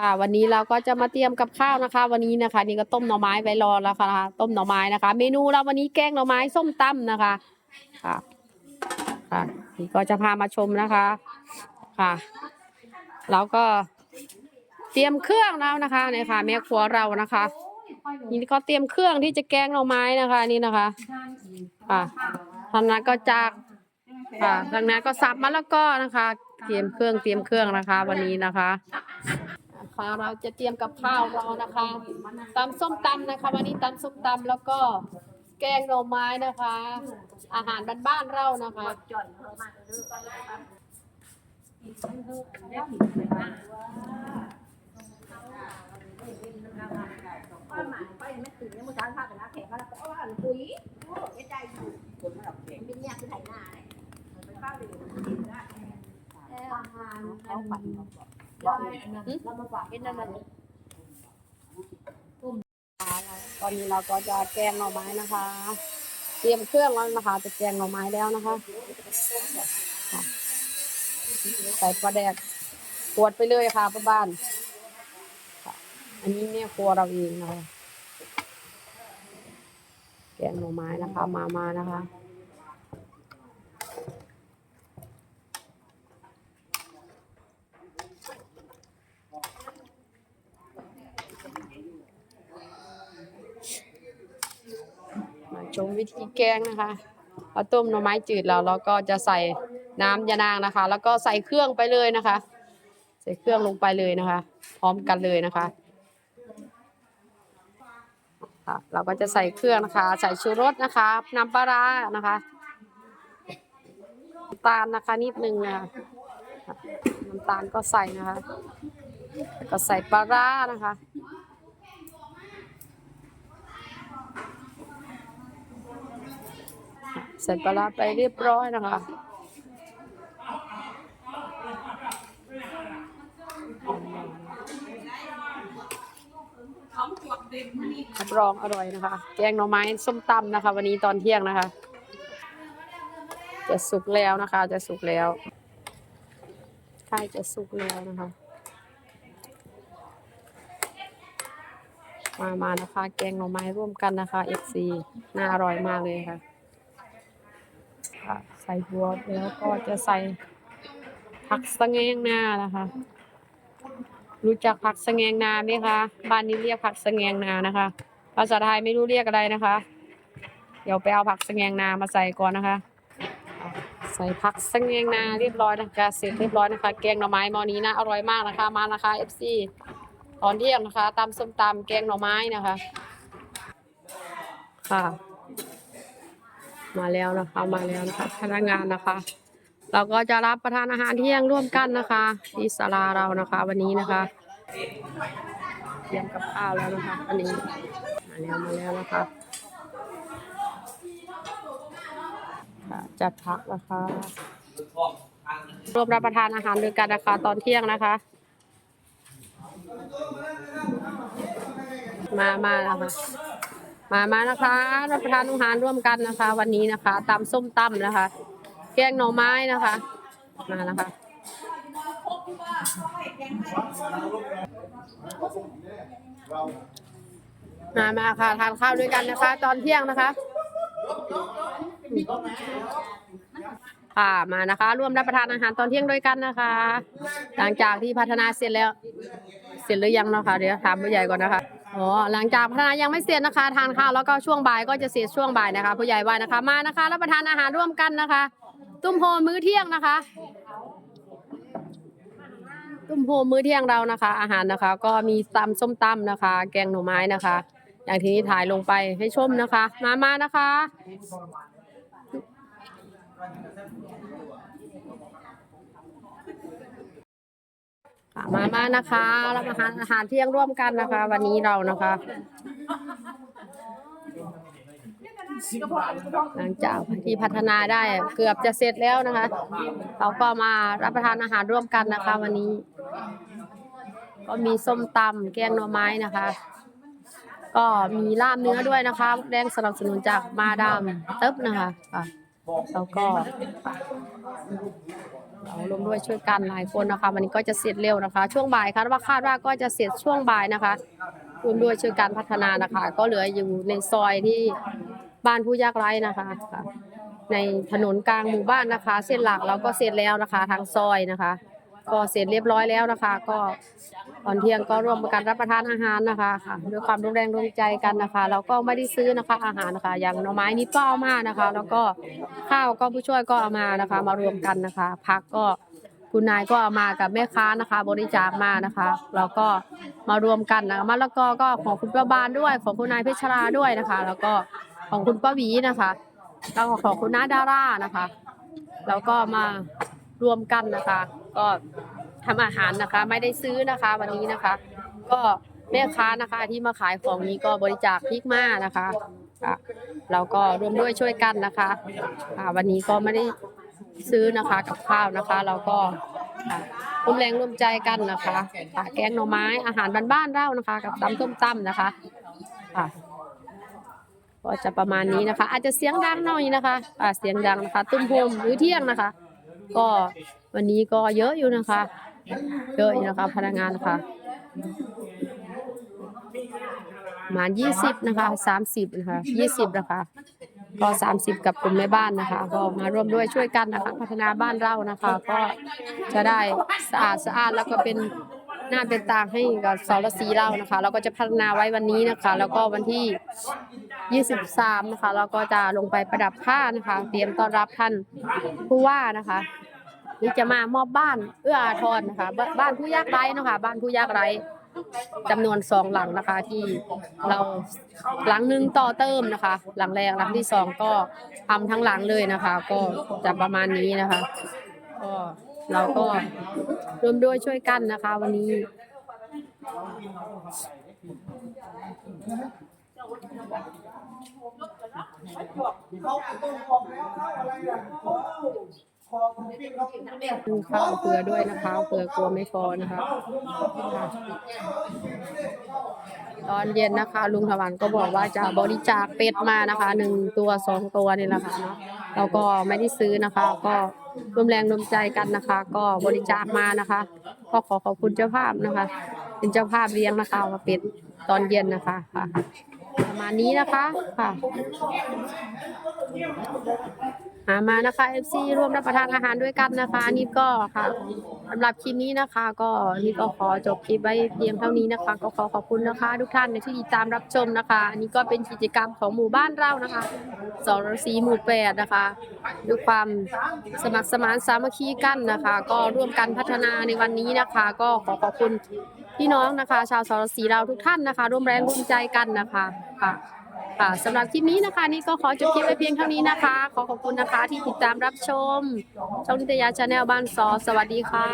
ค่ะวันนี้เราก็จะมาเตรียมกับข้าวนะคะ วันนี้นะคะ นี่ก็ต้มหน่อไม้ไว้รอแล้วค่ะต้มหน่อไม้นะคะ เมนูเราวันนี้แกงหน่อไม้ส้มตำนะคะค่ะค่ะนี่ก็จะพามาชมนะคะค่ะแล้วก็เตรียมเครื่องแล้วนะคะเนี่ยค่ะแม่ครัวเรานะคะ นี่ก็เตรียมเครื่องที่จะแกงหน่อไม้นะคะนี่นะคะค่ะทางนั้นก็จากค่ะทางนั้นก็สับมะละกอนะคะ เตรียมเครื่องเตรียมเครื่องนะคะ วันนี้นะคะ เราจะเตรียมกับข้าวเรานะคะตำส้มตำนะคะ วันนี้ตำส้มตำแล้วก็แกงหน่อไม้นะคะ อาหารบ้านๆเรานะคะว่าหมายไปไม่ตื่นเนี่ยมื่อเช้าพาไปนะแขกก็แล้วก็ว่าปุ๋ยโอ้ใจอยู่คนมาดับแขกเป็นเนี่ยคือไถนาเลยไปข้าวเดือดกินได้อาหารเขาฝันเรา เรามาฝากเป็นนั่นมันตอนนี้เราก็จะแกงหน่อไม้นะคะ เตรียมเครื่องแล้วนะคะจะแกงหน่อไม้แล้วนะคะค่ะใส่ปลาแดกขวดไปเลยค่ะป้าบ้านค่ะอันนี้เนี่ยครัวเราเองนะคะแกงหน่อไม้นะคะ มามานะคะ ชมวิธีแกงนะคะเอาต้มหน่อไม้จืดแล้วเราก็จะใส่น้ำยานางนะคะ แล้วก็ใส่เครื่องไปเลยนะคะ ใส่เครื่องลงไปเลยนะคะ พร้อมกันเลยนะคะเราก็จะใส่เครื่องนะคะ ใส่ชูรสนะคะ น้ำปลาร้านะคะน้ำตาลนะคะนิดนึงนะคะน้ำตาลก็ใส่นะคะแล้วก็ใส่ปลาร้านะคะ ใส่ปลาไปเรียบร้อยนะคะรับรองอร่อยนะคะ แกงหน่อไม้ส้มตำนะคะ วันนี้ตอนเที่ยงนะคะ จะสุกแล้วนะคะ จะสุกแล้วใกล้จะสุกแล้วนะคะ มามานะคะ แกงหน่อไม้ร่วมกันนะคะ FC น่าอร่อยมากเลยค่ะค่ะ ใส่บัวแล้วก็จะใส่ผักสะแงงนานะคะ รู้จักผักสะแงงนาไหมคะ บ้านนี้เรียกผักสะแงงนานะคะ ภาษาไทยไม่รู้เรียกอะไรนะคะ เดี๋ยวไปเอาผักสะแงงนามาใส่ก่อนนะคะ ใส่ผักสะแงงนาเรียบร้อยนะคะเสร็จเรียบร้อยนะคะ แกงหน่อไม้มอนี้นะอร่อยมากนะคะ มานะคะ FC ตอนเที่ยงนะคะตำส้มตำแกงหน่อไม้นะคะ ค่ะ มาแล้วนะคะมาแล้วนะคะพนักงานนะคะ เราก็จะรับประทานอาหารเที่ยงร่วมกันนะคะที่ศาลาเรานะคะ วันนี้นะคะเตรียมกับข้าวแล้วนะคะวันนี้มาแล้วมาแล้วนะคะค่ะจัดพักนะคะร่วมรับประทานอาหารด้วยกันนะคะ ตอนเที่ยงนะคะ มามาแล้วค่ะ มามานะคะ รับประทานอาหารร่วมกันนะคะ วันนี้นะคะตำส้มตำนะคะ แกงหน่อไม้นะคะ มานะคะมามาค่ะทานข้าวด้วยกันนะคะ ตอนเที่ยงนะคะค่ะมานะคะ ร่วมรับประทานอาหารตอนเที่ยงด้วยกันนะคะ หลังจากที่พัฒนาเสร็จแล้ว เสร็จหรือยังเนาะคะเดี๋ยวถามผู้ใหญ่ก่อนนะคะ อ๋อหลังจากพัฒนายังไม่เสร็จนะคะทานข้าวแล้วก็ช่วงบ่ายก็จะเสร็จช่วงบ่ายนะคะ ผู้ใหญ่ว่านะคะมานะคะรับประทานอาหารร่วมกันนะคะ ตุ้มโฮมื้อเที่ยงนะคะ ตุ้มโฮมื้อเที่ยงเรานะคะ อาหารนะคะ ก็มีตำส้มตำนะคะ แกงหน่อไม้นะคะ อย่างที่นี้ถ่ายลงไปให้ชมนะคะ มามานะคะค่ะ มามานะคะรับประทานอาหารเที่ยงร่วมกันนะคะ วันนี้เรานะคะ หลังจากที่พัฒนาได้เกือบจะเสร็จแล้วนะคะ เราก็มารับประทานอาหารร่วมกันนะคะ วันนี้ ก็มีส้มตำแกงหน่อไม้นะคะ ก็มีลาบเนื้อด้วยนะคะแรงสนับสนุนจากมาดามเติบนะคะะ แล้วก็เราร่วมด้วยช่วยกันหลายคนนะคะวันนี้ก็จะเสร็จเร็วนะคะ ช่วงบ่ายคาดว่าคาดว่าก็จะเสร็จช่วงบ่ายนะคะร่วมด้วยช่วยกันพัฒนานะคะ ก็เหลืออยู่ในซอยที่บ้านผู้ยากไร้นะคะค่ะในถนนกลางหมู่บ้านนะคะ เส้นหลักเราก็เสร็จแล้วนะคะทางซอยนะคะ ก็เสร็จเรียบร้อยแล้วนะคะ ก็ตอนเที่ยงก็ร่วมกันรับประทานอาหารนะคะค่ะด้วยความร่วมแรงร่วมใจกันนะคะแล้วก็ไม่ได้ซื้อนะคะอาหารนะคะ อย่างหน่อไม้นิดก็เอามานะคะ แล้วก็ข้าวก็ผู้ช่วยก็เอามานะคะ มารวมกันนะคะพักก็คุณนายก็เอามากับแม่ค้านะคะ บริจาคมานะคะแล้วก็มารวมกันนะคะมะละกอก็ของคุณป้าบานด้วย ของคุณนายเพชรราด้วยนะคะ แล้วก็ของคุณป้าหวีนะคะแล้วก็ของคุณน้าดารานะคะ แล้วก็มา รวมกันนะคะ ก็ทำอาหารนะคะ ไม่ได้ซื้อนะคะ วันนี้นะคะ ก็แม่ค้านะคะที่มาขายของนี้ก็บริจาคพริกมานะคะอะเราก็ร่วมด้วยช่วยกันนะคะอะวันนี้ก็ไม่ได้ซื้อนะคะกับข้าวนะคะ เราก็อะร่วมแรงร่วมใจกันนะคะค่ะแกงหน่อไม้อาหารบ้านๆเรานะคะ กับตำต้มตำนะคะค่ะก็จะประมาณนี้นะคะ อาจจะเสียงดังหน่อยนะคะอะเสียงดังนะคะ ตุ้มโฮมหรือเที่ยงนะคะ ก็วันนี้ก็เยอะอยู่นะคะ เยอะอยู่นะคะพนักงานนะคะประมานยี่สิบนะคะสามสิบนะคะยี่สิบนะคะก็สามสิบกับกลุ่มแม่บ้านนะคะ ก็มาร่วมด้วยช่วยกันนะคะ พัฒนาบ้านเรานะคะ ก็จะได้สะอาดสะอาดแล้วก็เป็น หน้าเป็นตาให้กับสรสีเรานะคะ เราก็จะพัฒนาไว้วันนี้นะคะ แล้วก็วันที่ 23 นะคะ เราก็จะลงไปประดับผ้านะคะ เตรียมต้อนรับท่านผู้ว่านะคะที่จะมามอบบ้านเอื้ออาทรนะคะบบ้านผู้ยากไร้นะคะ บ้านผู้ยากไร้จำนวนสองหลังนะคะที่เราหลังหนึ่งต่อเติมนะคะ หลังแรกหลังที่สองก็ทำทั้งหลังเลยนะคะ ก็จะประมาณนี้นะคะก็ เราก็ร่วมด้วยช่วยกันนะคะ วันนี้ดูข้าวเกลือด้วยนะคะเกลือกลัวไม่พอนะคะ ตอนเย็นนะคะ ลุงถวันก็บอกว่าจะบริจาคเป็ดมานะคะหนึ่งตัวสองตัวนี่แหละค่ะเนาะเราก็ไม่ได้ซื้อนะคะ ก็ ร่วมแรงร่วมใจกันนะคะ ก็บริจาคมานะคะ ก็ขอขอบคุณเจ้าภาพนะคะ เป็นเจ้าภาพเลี้ยงนะคะมาเป็ดตอนเย็นนะคะค่ะประมาณนี้นะคะค่ะามานะคะ FC ร่วมรับประทานอาหารด้วยกันนะคะนนี่ก็ค่ะสำหรับคลิปนี้นะคะ ก็นี่ก็ขอจบคลิปไว้เพียงเท่านี้นะคะ ก็ขอขอบคุณนะคะ ทุกท่านที่ติดตามรับชมนะคะอันนี้ก็เป็นกิจกรรมของหมู่บ้านเรานะคะสรสีหมู่แปดนะคะด้วยความสมัครสมานสามัคคีกันนะคะ ก็ร่วมกันพัฒนาในวันนี้นะคะ ก็ขอขอบคุณพี่น้องนะคะ ชาวสรสีเราทุกท่านนะคะ ร่วมแรงร่วมใจกันนะคะค่ะ ค่ะสำหรับคลิปนี้นะคะ นี่ก็ขอจบคลิปไว้เพียงเท่านี้นะคะ ขอขอบคุณนะคะที่ติดตามรับชม ช่องนิตยาชาแนลบ้านซอสวัสดีค่ะ